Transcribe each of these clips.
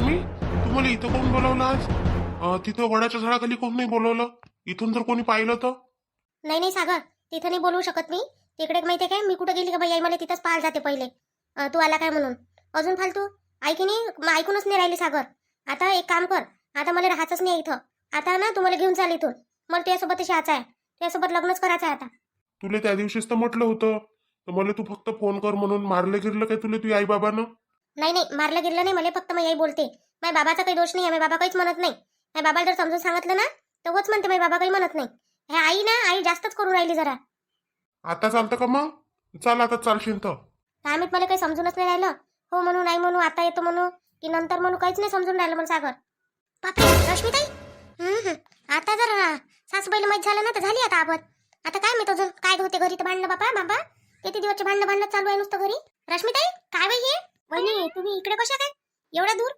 रश्मी तू मला इथं कोण बोलावलं आज? तिथं वडाच्या झाडाखाली कोण नाही बोलवलं? इथून जर कोणी पाहिलं तर? नाही नाही सागर. तिथं नाही बोलवू शकत मी. तिकडे माहितीये काय? मी कुठं गेली का बाई? आई मला तिथंच पाहायला जाते पहिले. अं, तू आला काय म्हणून? अजून फालतू? ऐकी नाही? म ऐकूनच नाही राहिली सागर. आता एक काम कर. आता मला राहायचंच नाही इथं. आता ना तू मला घेऊन चाल इथून. मला तुझ्यासोबतच यायचं आहे. तुझ्यासोबत लग्नच करायचं आहे आता. तुला त्या दिवशीच तर म्हटलं होतं. तर मला तू फक्त फोन कर म्हणून. मारलं गिरलं काय तुला तुझ्या आई बाबानं नाही नाही मारलं गेलं नाही मला फक्त मग आई बोलते. माझ्या बाबाचा काही दोष नाही आहे बाबा काहीच म्हणत नाही. माझ्या बाबाला जर समजून सांगितलं ना तर होच म्हणते माझ्या बाबा काही म्हणत नाही. हे आई ना आई जास्तच करून राहिली जरा. आता चालतं का मग? चाल आता चालशील तर माहीत मला काही समजूनच नाही राहिलं. हो म्हणू नाही म्हणू आता येतो म्हणू की नंतर म्हणू काहीच नाही समजून राहिलं मला सागर. बापरे रश्मीताई? हम्म. आता जर सासूबाईला माहीत झालं ना तर झाली आता आपण आता काय माहीत अजून? काय होते घरी तर भांडणं बाबा बाबा? किती दिवसचे भांडणं भांडणं चालू आहे नुसतं घरी? रश्मीताई काय बाई हे? वहिनी तुम्ही इकडे कशा काय? एवढ्या दूर?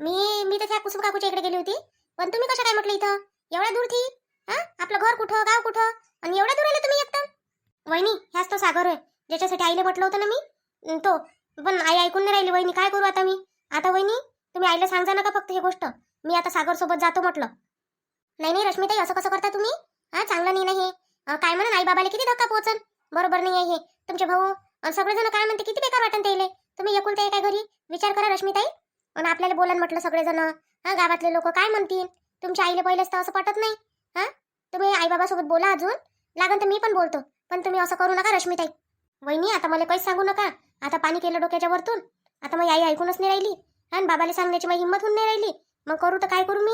मी मी तर त्या कुसुम काकूच्या इकडे गेली होती. पण तुम्ही कशा काय म्हटलं इथं? एवढ्या दूर थी हा? आपलं घर कुठं? गाव कुठं? आणि एवढ्या दूर आले तुम्ही एकदम वहिनी ह्याच तो सागर आहे. ज्याच्यासाठी आईला म्हटलं होतं ना मी? तो. पण आई ऐकून नाही राहिली. वहिनी काय करू आता मी? आता वहिनी तुम्ही आईला सांगा नका फक्त ही गोष्ट. मी आता सागर सोबत जातो म्हटलं. नाही नाही रश्मीताई असं कसं करता तुम्ही? हा चांगलं नाही नाही हे. काय म्हणा आई बाबाला किती धक्का पोहोचन? बरोबर नाही आहे हे. तुमचे भाऊ सगळेजण काय म्हणते? किती बेकार वाटन त्याले? तुम्ही एकूण आहे काय घरी? विचार करा रश्मीताई. आणि आपल्याला बोलन म्हटलं सगळेजण. हा गावातले लोक काय म्हणतील? तुमच्या आईला पहिलेच तर असं पटत नाही. हा? तुम्ही आई बाबासोबत बोला अजून. लागन तर मी पण बोलतो. पण तुम्ही असं करू नका रश्मीताई. वहिनी आता मला काहीच सांगू नका. आता पाणी केलं डोक्याच्या वरतून. आता मग आई ऐकूनच नाही राहिली. आणि बाबाला सांगण्याची माझी हिंमत होऊन नाही राहिली. मग करू तर काय करू मी?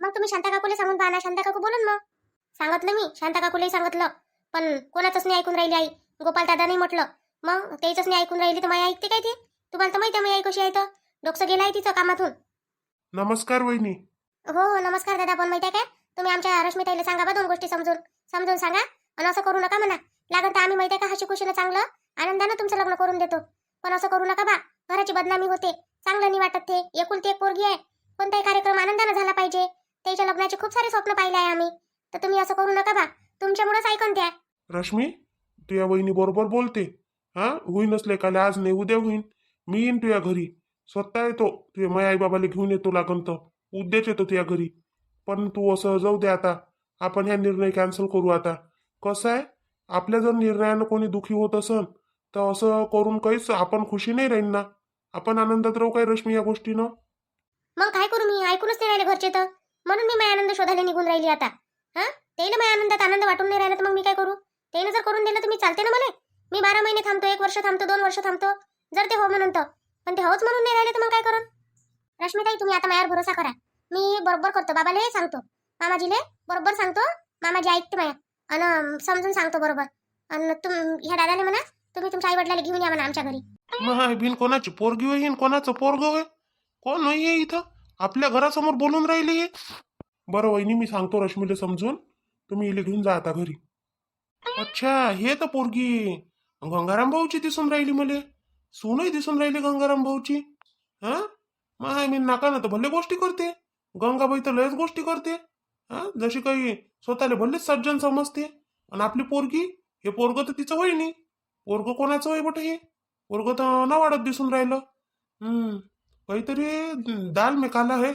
मग तुम्ही शांता काकूला सांगून पाहा ना. शांता काकू बोलन मग. सांगितलं मी. शांता काकूलाही सांगितलं. पण कोणाचंच नाही ऐकून राहिली आई. गोपाल दादा म्हटलं. मग त्याच नाही ऐकून राहिली तर माझी ऐकते काय ते? तुम्हाला तर माहिती आहे माझी आई कशी आहे तर. डोकसं गेलं आहे तिचं कामातून. नमस्कार वहिनी. हो हो नमस्कार दादा पण माहिती आहे काय? तुम्ही आमच्या रश्मीताईला सांगा बा दोन गोष्टी समजून. समजून सांगा. आणि असं करू नका म्हणा. लागन तर आम्ही माहिती आहे का हशी खुशीनं चांगलं? आनंदानं तुमचं लग्न करून देतो. पण असं करू नका बा. घराची बदनामी होते. चांगलं नाही वाटत ते. एकुलती एक पोरगी आहे. कोणताही कार्यक्रम आनंदानं झाला पाहिजे. त्याच्या लग्नाचे खूप सारे स्वप्न पाहिले आहे आम्ही. तर तुम्ही असं करू नका बा. तुमच्यामुळेच ऐकून द्या. रश्मी तू या वहिनी बरोबर बोलते. हा? होईनच लेकाले आज नाही उद्या होईन. मी येईन तुझ्या घरी. स्वतः येतो. तुझ्या माया आई बाबाला घेऊन येतो लागन तर. उद्याच येतो तुझ्या घरी. पण तू असं जाऊ दे आता. आपण ह्या निर्णय कॅन्सल करू आता. कसं आहे? आपल्या जर निर्णयानं कोणी दुखी होत असन तर असं करून काहीच आपण खुशी नाही राहीन ना. आपण आनंदात राहू काय रश्मी या गोष्टीनं? मग काय करू मी? ऐकूनच नाही राहिले घरचे तर. म्हणून मी माझ्या आनंद शोधायला निघून राहिली आता. हा? त्याला माझ्या आनंदात आनंद वाटून नाही राहिला तर मग मी काय करू? त्यानं जर करून दिलं तर मी चालते ना मला? मी बारा महिने थांबतो एक वर्ष थांबतो दोन वर्ष थांबतो. जर ते हो म्हणून तर. पण ते होच म्हणून नाही राहिले तर मग काय करून रश्मीताई तुम्ही आता माझ्यावर भरोसा करा. मी बरोबर करतो बाबाला हे सांगतो. मामाजीले बरोबर सांगतो मामाजी ऐकते माया आणि समजून सांगतो बरोबर. आणि तुम ह्या दादाने म्हणा तुम्ही तुमच्या आई वडिलाला घेऊन या म्हणा आमच्या घरी. मग बिन कोणाची पोरगी होईन कोणाचं पोरग होय कोण होई इथं? आपल्या घरासमोर बोलून राहिली हे? बरं वहिनी मी सांगतो रश्मीला समजून. तुम्ही इले घेऊन जा आता घरी. अच्छा हे तर पोरगी. गंगाराम भाऊची दिसून राहिली मले. सूनही दिसून राहिली गंगाराम भाऊची. हा? मग मी नाका ना तर भले गोष्टी करते. गंगाबाई तर लयच गोष्टी करते. हा? जशी काही स्वतःला भलेच सज्जन समजते. आणि आपली पोरगी हे पोरग तर तिचं होई नाही पोरग कोणाचं होय बट हे? पोरग तर ना वाढत दिसून राहिलं. हम्म. काहीतरी दाल मेकाला काला आहे.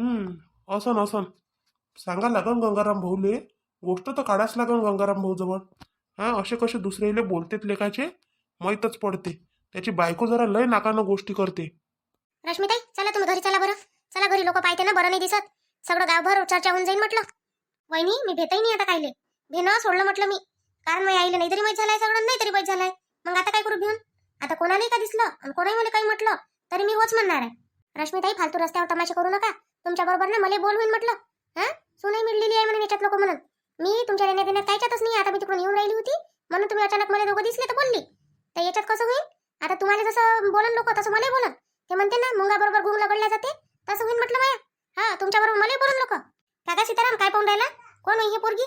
हम्म. असन असन सांगा लागन गंगाराम भाऊले. गोष्ट तर काढाच लागन गंगाराम भाऊ जवळ हा असे कसे दुसरेले बोलतेत लेखाचे माहीतच पडते. त्याची बायको जरा लय नाकानं गोष्टी करते. रश्मीताई चला तुम्ही घरी चला बरं. चला घरी लोक पाहते ना बरं नाही दिसत. सगळं गावभर चर्चा होऊन जाईल म्हटलं. वहिनी मी भेटही नाही आता कायले. भेणं सोडलं म्हटलं मी. कारण मी आईले नाही तरी माहीत झालाय सगळं नाही तरी माहीत झालाय. मग आता काय करू घेऊन? आता कोणालाही का दिसलं? आणि कोणाही मला काही म्हटलं तरी मी होच म्हणणार आहे. रश्मीताई फालतू रस्त्यावर तमाशा करू नका. तुमच्या बरोबर ना मला बोल होईल म्हटलं. हा? सुनाई मिळलेली आहे म्हणून याच्यात लोक म्हणून. मी तुमच्या देण्यात देण्यात कायच्यातच नाही आता मी तिकडून येऊन राहिली होती. म्हणून तुम्ही अचानक मला दोघं दिसले तर बोलली. तर याच्यात कसं होईल? आता तुम्हाला जसं बोलन लोक तसं मला बोलन. ते म्हणते ना मुंगा बरोबर गुंग लगडल्या जाते. तसं होईल म्हटलं माया. हा तुमच्या बरोबर मला बोलून लोक. काका सीताराम काय पाहून राहिला? कोण ही पोरगी?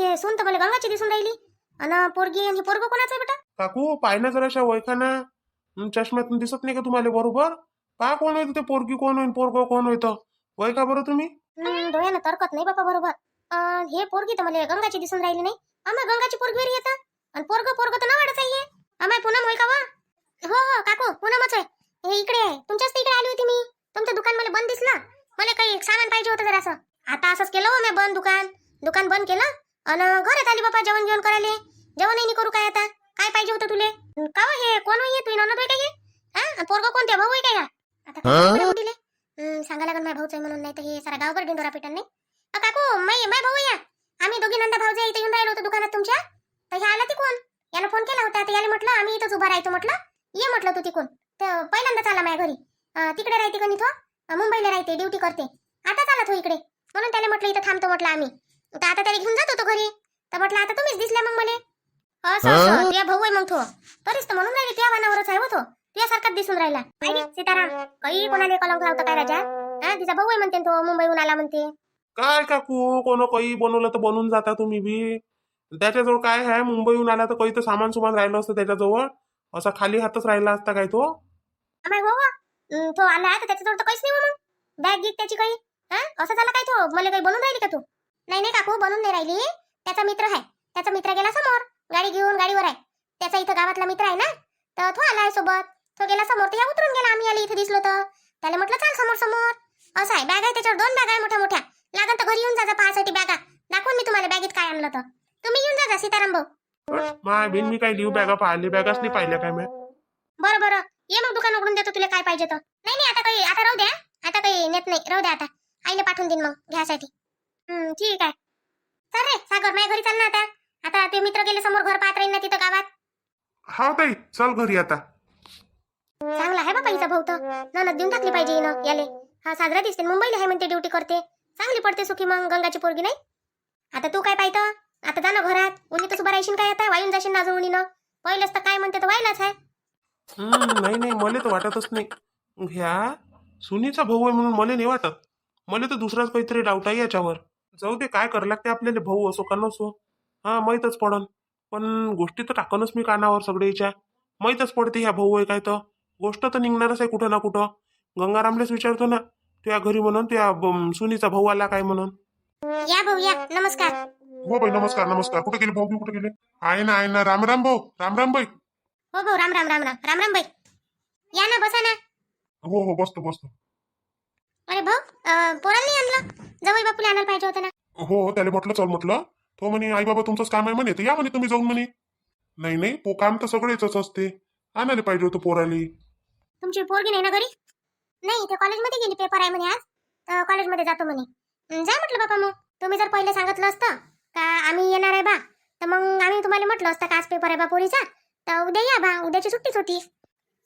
हे सून तर मला गंगाची दिसून राहिली. आणि पोरगी आणि पोरग कोणाचं आहे बेटा? काकू पाय ना जराशा वयखाना हं, चष्म्यातून दिसत नाही का तुम्हाला बरोबर? पा कोण होईल ते पोरगी कोण होईल पोरग कोण होतं वय का बरं तुम्ही. डोळ्यानं तरकत नाही बापा बरोबर. अं, हे पोरगी तर मला गंगाची दिसून राहिली नाही. आम्हा गंगाची पोरगी येतं आणि पोरग पोरग तर नावाडच आहे हे. आम्हा पुनम होय का वा? हो हो काकू पुनमच आहे. हे इकडे आहे. तुमच्याच तर इकडे आली होती मी. होतं जरासं. आता असंच केलं हो मी बंद दुकान. दुकान बंद केलं. अन घरात आली बापा जेवण जेवण करायले. जेवणही नाही करू काय आता? काय पाहिजे होतं तुले? का हो हे? कोण होई तू ननद होय का हे? हा? पोरग कोणते भाऊ आहे का ह्या आता काय? हं, सांगा लागन माझ्या भाऊच आहे म्हणून. नाही तर हे सारा गावभर डिंडोरा पिटन नाही. अ, काकू मै माय भाऊ या आम्ही दोघी नंदा भाऊजा इथे येऊन राहिलो होतो दुकानात तुमच्या. तर हे आला तिकून. यानं फोन केला होता तर याला म्हटलं आम्ही इथंच उभा राहायचो म्हटलं. ये म्हटलं तू तिकून. तर पहिल्यांदाच आला माझ्या घरी. अं, तिकडे राहते का तो अं, मुंबईला राहते ड्युटी करते. आता आला तो इकडे. म्हणून त्याला म्हटलं इथं थांबतो म्हटलं आम्ही. तर आता त्याला घेऊन जात होतो घरी. तर म्हटलं आता तुम्हीच दिसल्या मग मला. असं असं तुझ्या भाऊ आहे मग तो. तरीच तर म्हणून राहिले तुझ्या वानावरच आहे हो तो. तुझ्यासारखाच दिसून राहिला. काय रे, सीताराम? काही कोणाला कलंक लावता काय राजा? हा तिचा भाऊ आहे म्हणते तो मुंबईहून आला म्हणते. काय काकू? कोण काही बनवलं तर बनवून जाता तुम्ही बी. त्याच्याजवळ काय आहे? मुंबईहून आला तर काही तर सामान सुमान राहिलं असतं त्याच्याजवळ. असा खाली हातच राहिला असता काय तो? अमाय हो हो. तो आला तर त्याच्याजवळ तर काहीच नाही हो मग. बॅग गीत त्याची काही. हा? असं झालं काय तो? मला काही बनवून राहिली का तू? नाही नाही काकू बनवून नाही राहिली. त्याचा मित्र आहे. त्याचा मित्र गेला समोर. गाडी घेऊन गाडीवर आहे. त्याचा इथं गावातला मित्र आहे ना? तर तो आलाय सोबत. तो गेला समोर. तर या उतरून गेला. आम्ही आले इथे दिसलो तर. त्याला म्हटलं चाल समोर समोर. असं आहे. बॅग आहे त्याच्यावर. दोन बॅग आहे मोठ्या मोठ्या लागन तर घरी येऊन जा पाहासाठी बॅगा. दाखवून मी तुम्हाला बॅगेत काय आणलं तर तुम्ही येऊन जा सीताराम भाऊ. माय बिन मी काय लिहू बॅगा पाहिले बॅगाच नाही पाहिल्या काय मी? बरं बरं. ये मग दुकान उघडून देतो तुला काय पाहिजे तर. नाही नाही आता काही आता राहू द्या. आता काही नेत नाही. राहू द्या आता. आईला पाठवून देईन मग घ्यासाठी. ठीक आहे. चल रे सागर माझ्या घरी चाल ना आता. आता ते मित्र गेले समोर घर पाहत राहील ना तिथं गावात. हा ताई चल घरी आता. चांगला आहे बाबा हिचा भाऊ तर. ननद देऊन टाकली पाहिजे हिनं याले. हा साजरा दिसते. मुंबईला आहे म्हणते ड्युटी करते. चांगली पडते सुखी मग गंगाची पोरगी नाही? आता तू काय पाहिजे आता जा ना घरात. उन्ही तर उभा राहशील काय आता? वाईन जाशील ना उन्हीनं. पहिलंच तर काय म्हणते तर व्हायलाच आहे. हम्म, नाही नाही मला तर वाटतच नाही. ह्या सुनीचा भाऊ आहे म्हणून मला नाही वाटत. मला तर दुसराच काहीतरी डाऊट आहे याच्यावर. जाऊ दे काय करायला लागते आपल्याला? भाऊ असो का नसो. हा माहीतच पडन. पण गोष्टी तर टाकनच मी कानावर सगळ्याच्या माहीतच पडते ह्या भाऊ आहे काय तर. गोष्ट तर निघणारच आहे कुठं ना कुठं. गंगारामलेच विचारतो ना. त्या घरी म्हणून त्या ब- सुनीचा भाऊ आला काय म्हणून? या भाऊ या. नमस्कार. हो बाई नमस्कार नमस्कार. कुठे गेले भाऊ? कुठे गेले? आहे ना आहे ना. राम राम भाऊ. राम राम बाई. हो भाऊ राम राम राम राम. राम राम बाई. या ना बसा ना. हो हो बसतो बसतो. अरे भाऊ अं, पोरांनी आणलं? जवळ बापूला आणायला पाहिजे होतं ना. हो त्याला म्हटलं चल म्हटलं. तो म्हणे आई बाबा तुमचंच काम आहे म्हणे. तर या म्हणे तुम्ही जाऊन म्हणे. नाही नाही पो काम तर सगळेच असते. आणायला पाहिजे होतं पोराली. तुमची पोरगी नाही ना घरी? नाही ते कॉलेजमध्ये गेली पेपर आहे म्हणे आज. तर कॉलेजमध्ये जातो म्हणे. जा म्हटलं बापा मग. तुम्ही जर पहिले सांगितलं असतं का आम्ही येणार आहे बा तर मग आम्ही तुम्हाला म्हटलं असतं का आज पेपर आहे बा पोरीचा. तर उद्या या बा उद्याची सुट्टीच होती.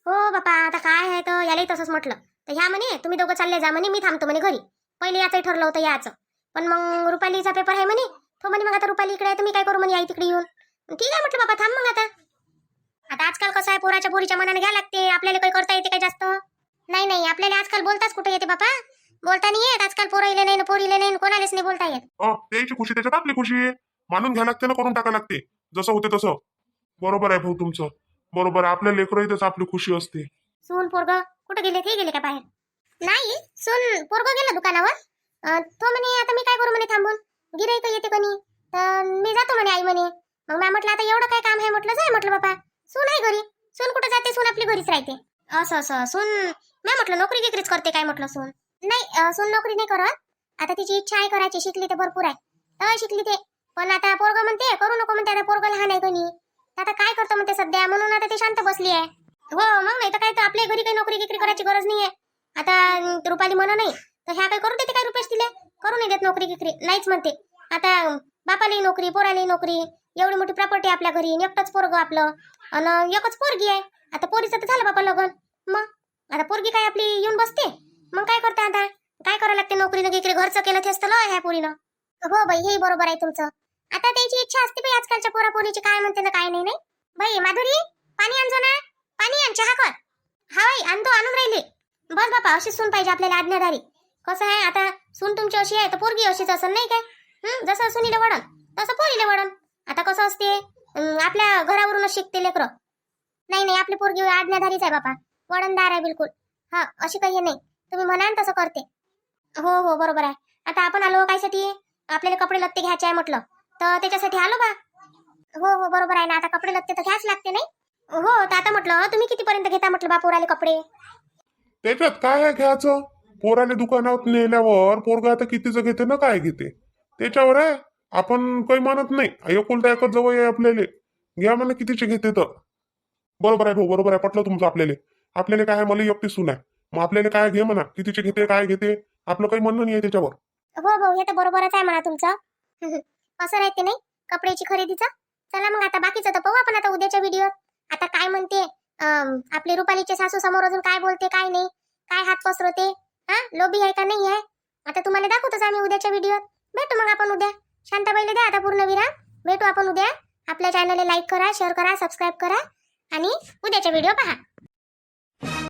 हो बापा आता काय आहे तर यालाही तसंच म्हटलं. तर ह्या म्हणे तुम्ही दोघं चालले जा म्हणे मी थांबतो म्हणे घरी. पहिले याचंही ठरलं होतं याचं. पण मग रुपालीचा पेपर आहे म्हणे. तो म्हणे मग आता रुपाली इकडे आहे तर मी काय करू म्हणे आई तिकडे येऊन? ठीक आहे म्हटलं बाबा थांब मग आता. आता आजकाल कसं आहे पोराच्या पोरीच्या मनाने घ्या लागते. आपल्याला काही करता येते काय जास्त? नाही नाही आपल्याला आजकाल बोलताच कुठे येते बापा? बोलता नाही येत आजकाल पोरं इले नाही पोरीले नाही कोणालाच नाही बोलता येत. अ त्याची खुशी त्याच्यात आपली खुशी आहे. मानून घ्या लागते ना करून टाका लागते. जसं होते तसं. बरोबर आहे भाऊ तुमचं. बरोबर आहे आपल्या लेकरं इथंच आपली खुशी असते. सून पोरग कुठे गेले? ते गेले का बाहेर? नाही सून पोरग गेला दुकानावर. अं, तो म्हणे आता मी काय करू म्हणे थांबून? गिराईक येते कोणी? तर मी जातो म्हणे आई म्हणे. मग मी म्हटलं आता एवढं काय काम आहे? म्हटलं जाय म्हटलं बापा. सून आहे घरी. सून कुठे जाते? सून आपली घरीच राहते. असं असं सून मी म्हटलं नोकरी विक्रीच करते काय म्हटलं सून? नाही सून नोकरी नाही करत. आता तिची इच्छा आहे करायची शिकली ते भरपूर आहे. तर शिकली ते. पण आता पोरग म्हणते करू नको म्हणते आता पोरग लहान आहे कोणी आता काय करतो म्हणते सध्या? म्हणून आता ती शांत बसली आहे. हो मग नाही तर काय तर आपल्या घरी काही नोकरी विक्री करायची गरज नाहीये. आता रुपाली म्हणा नाही तर ह्या काय करू देते काय रुपेश तिले? करू नाही देत नोकरी विक्री नाहीच म्हणते. आता बापालाही नोकरी पोरालाही नोकरी एवढी मोठी प्रॉपर्टी आपल्या घरी एकटंच पोरग आपलं. आणि एकच पोरगी आहे. आता पोरीचं तर झालं बापा लग्न. मग? आता पोरगी काय आपली येऊन बसते? मग काय करते आता? काय करावं लागते नोकरीनं इकडे घरचं केलं तेच तर लय ह्या पोरीनं. हो बाई हे बरोबर आहे तुमचं. आता त्याची इच्छा असते बाई आजकालच्या पोरा पोरीची काय म्हणते ना काय नाही नाही? बाई माधुरी पाणी आणजो ना. पाणी आण चहा कर. हा बाई आणतो आणून राहिली. बस बापा अशीच सून पाहिजे आपल्याला आज्ञाधारी. कसं आहे आता सून तुमची अशी आहे तर पोरगी अशीच असं नाही काय? जसं सुनीले वडन तसं पोरीले वडन आता कसं असते आपल्या घरावरूनच शिकते लेकरं. नाही नाही आपली पोरगी आज्ञाधारीच आहे बापा. वळणदार आहे बिलकुल. हा अशी काही नाही. तुम्ही म्हणाल तसं करते. हो हो बरोबर आहे. आता आपण आलो कायसाठी? आपल्याला कपडे लत्ते घ्यायचे आहे म्हटलं. तर त्याच्यासाठी आलो बा. हो हो बरोबर आहे ना. आता कपडे लत्ते तर घ्याच लागते नाही? हो तर आता म्हटलं तुम्ही कितीपर्यंत घेता म्हटलं बापूराले कपडे? त्याच्यात काय आहे घ्यायचं? पोराले दुकानात नेल्यावर पोरगा आता कितीचं घेते ना काय घेते? त्याच्यावर आहे. आपण काही म्हणत नाही. एकुलता एकच जवळ आहे आपल्याला. घ्या म्हणा कितीचे घेते तर. बरोबर आहे भाऊ बरोबर आहे. पटलं तुमचं आपल्याला. आपल्याला काय आहे, मला एकटी सून आहे. मग आपल्याला काय घे म्हणा. कितीचे घेते काय घेते? आपलं काही म्हणणं नाही त्याच्यावर. हो भाऊ हे तर बरोबरच आहे म्हणा तुमचं. असं राहते नाही. कपड्याची खरेदीचं. चला मग आता बाकीचं तर पाहू आपण आता उद्याच्या व्हिडिओत आता काय म्हणते? आपले रुपालीचे सासू समोर अजून काय बोलते काय नाही? काय हात पसरवते? हा? लोबी आहे का? नाही आहे? आता तुम्हाला दाखवतोच आम्ही उद्याच्या व्हिडिओत भेटू मग आपण उद्या. शांताबाईला द्या आता पूर्ण विराम. भेटू आपण उद्या. आपल्या चॅनलला लाईक करा शेअर करा सबस्क्राईब करा. आणि उद्याच्या व्हिडिओ पहा.